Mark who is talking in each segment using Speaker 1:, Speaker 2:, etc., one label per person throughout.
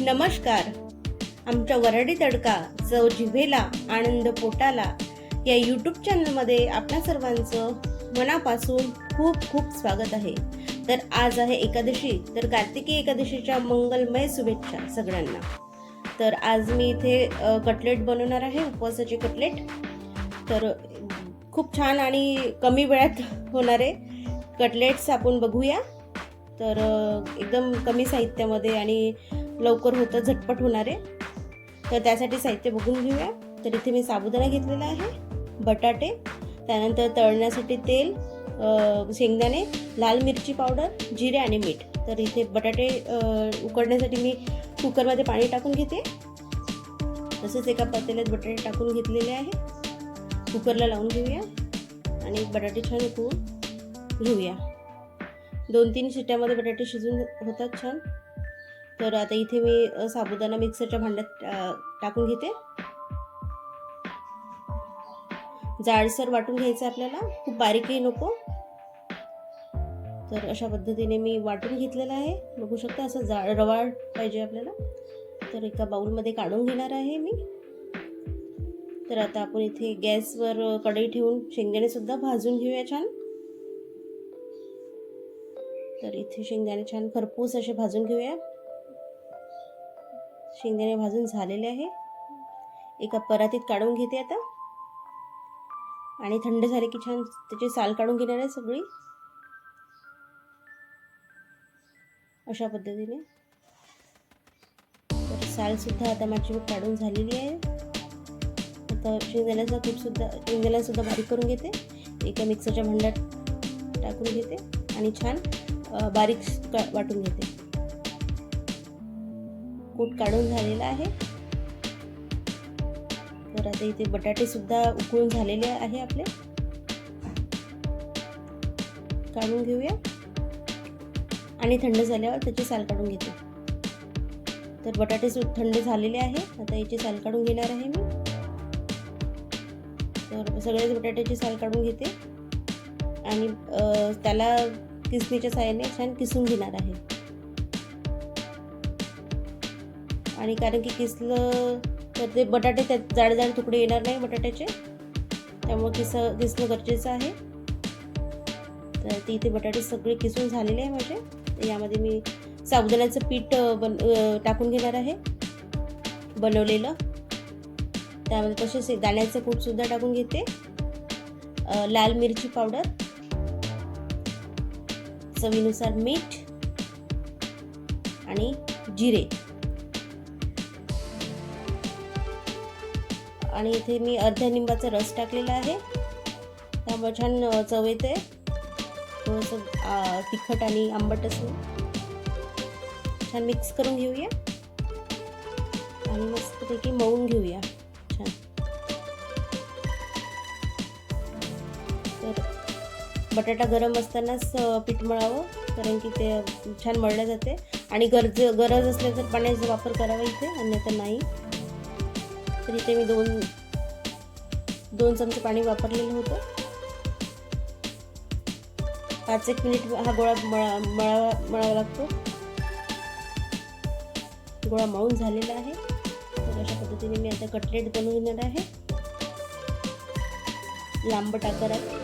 Speaker 1: नमस्कार. आमच्या वराडी तडका चव जिभेला आनंद पोटाला या यूट्यूब चॅनलमध्ये आपल्या सर्वांचं मनापासून खूप खूप स्वागत आहे. तर आज आहे एकादशी तर कार्तिकी एकादशीच्या मंगलमय शुभेच्छा सगळ्यांना. तर आज मी इथे कटलेट बनवणार आहे उपवासाचे कटलेट. तर खूप छान आणि कमी वेळात होणारे कटलेट्स आपण बघूया. तर एकदम कमी साहित्यामध्ये आणि लवकर होतं झटपट होणारे तर त्यासाठी साहित्य बघून घेऊया. तर इथे मी साबुदाणा घेतलेला आहे बटाटे त्यानंतर तळण्यासाठी तेल शेंगदाणे लाल मिरची पावडर जिरे आणि मीठ. तर इथे बटाटे उकडण्यासाठी मी कुकरमध्ये पाणी टाकून घेते. तसेच एका पातेल्यात बटाटे टाकून घेतलेले आहे. कुकरला लावून घेऊया आणि बटाटे छान उकळून घेऊया. दोन तीन शिट्ट्यामध्ये बटाटे शिजून होतात छान. तर आता इथे मी साबुदाणा मिक्सरच्या भांड्यात टाकून घेते. जाडसर वाटून घ्यायचं आपल्याला. खूप बारीकही नको. तर अशा पद्धतीने मी वाटून घेतलेलं आहे. बघू शकता असं जा रवाळ पाहिजे आपल्याला. तर एका बाउलमध्ये काढून घेणार आहे मी. तर आता आपण इथे गॅसवर कढई ठेवून शेंगदाणेसुद्धा भाजून घेऊया छान. तर इथे शेंगदाणे छान खरपूस असे भाजून घेऊया. शेंगदाणे भाजून झालेले आहे. एका परातीत काढून घेते आता. आणि थंड झाले की छान त्याची साल काढून घेणार आहे सगळी. अशा पद्धतीने. तर सालसुद्धा आता माझी काढून झालेली आहे. आता शेंगदाण्याचा खूपसुद्धा शेंगदाण्यासुद्धा बारीक करून घेते. एका मिक्सरच्या भांड्यात टाकून घेते. आणि छान बारीक वाटून घेते. कूट काढून झालेला आहे. तर आता इथे बटाटे सुद्धा उकळून झालेले आहे आपले. काढून घेऊया. आणि थंड झाल्यावर त्याची साल काढून घेते. तर बटाटे सु थंड झालेले आहे. आता याची साल काढून घेणार आहे मी. तर सगळेच बटाट्याची साल काढून घेते. आणि त्याला किसणीच्या साहाय्याने छान किसून घेणार आहे. आणि कारण की किसलं तर ते बटाटे त्यात जाड जाड तुकडे येणार नाही बटाट्याचे. त्यामुळे किस किसणं गरजेचं आहे. तर ते इथे बटाटे सगळे किसून झालेले आहे माझे. तर यामध्ये मी साबुदाण्याचं पीठ बन टाकून घेणार आहे. बनवलेलं. त्यामध्ये तसेच एक दाण्याचं कूटसुद्धा टाकून घेते. लाल मिरची पावडर. चवीनुसार मीठ. आणि जिरे. आणि इथे मी अर्ध्या निंबाचा रस टाकलेला आहे. त्यामुळे छान चव येते. थोडंसं तिखट आणि आंबट असं छान मिक्स करून घेऊया. आणि मस्तपैकी मळून घेऊया. छान. तर बटाटा गरम असतानाच पीठ मळावं कारण की ते छान मळलं जाते. आणि गरज गरज असल्या तर पाण्याचा वापर करावा इथे अन्यथा नाही. तर इथे मी दोन दोन चमचे पाणी वापरलेलं होतं. पाच एक मिनिट हा गोळा मळा मळावा मळावा लागतो. गोळा मळून झालेला आहे. तर अशा पद्धतीने मी आता कटलेट बनवून घेणार आहे लांबट आकारात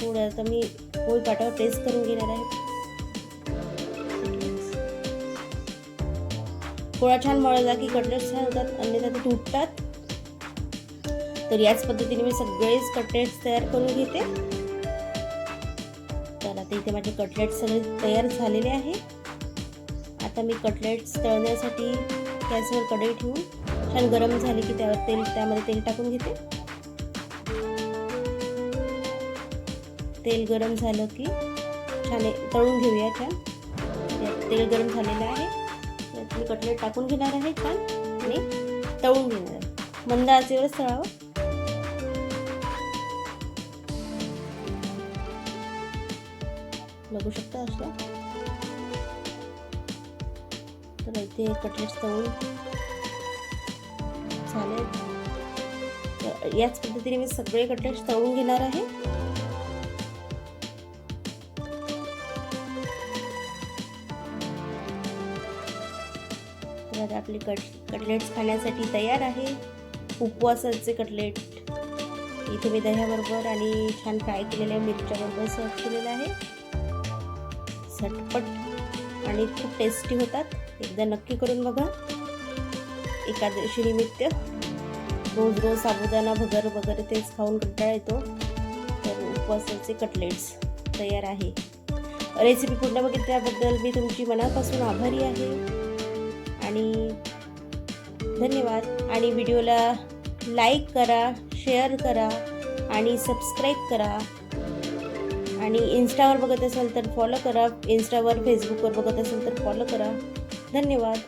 Speaker 1: थोडं आता मी पोळी पाटावर टेस्ट करून घेणार आहे. पोळा छान मळला की कटलेट छान होतात अन्यथा ते तुटतात. तर याच पद्धतीने मी सगळेच कटलेट्स तयार करून घेते. तर आता इथे माझे कटलेट सगळे तयार झालेले आहे. आता मी कटलेट्स तळण्यासाठी गॅसवर कढई ठेवून छान गरम झाले की त्यावर तेल त्यामध्ये तेल टाकून घेते. तेल गरम झालं की छान तळून घेऊया छान. तेल गरम झालेलं आहे. कटलेट टाकून घेणार आहे छान आणि तळून घेणार आहे. मंद आचेवरच तळावं बघू शकता असं. तर इथे कटलेट्स तळून झाले. तर याच पद्धतीने मी सगळे कटलेट्स तळून घेणार आहे. तर आपले कट कटलेट्स खाण्यासाठी तयार आहे. उपवासाचे कटलेट. इथे मी दह्याबरोबर आणि छान फ्राय केलेल्या मिरच्याबरोबर सर्व केलेलं आहे. झटपट आणि खूप टेस्टी होतात. एकदा नक्की करून बघा. एकादशी निमित्त. रोज रोज साबुदाणा भगर वगैरे तेच खाऊन कंटाळा येतो. तर उपवासाचे कटलेट्स तयार आहे. रेसिपी पूर्ण बघितल्याबद्दल मी तुमची मनापासून आभारी आहे. आणि धन्यवाद. आणि व्हिडिओला लाईक करा शेअर करा आणि सबस्क्राईब करा. आणि इन्स्टावर बघत असाल तर फॉलो करा. इन्स्टावर फेसबुकवर बघत असाल तर फॉलो करा. धन्यवाद.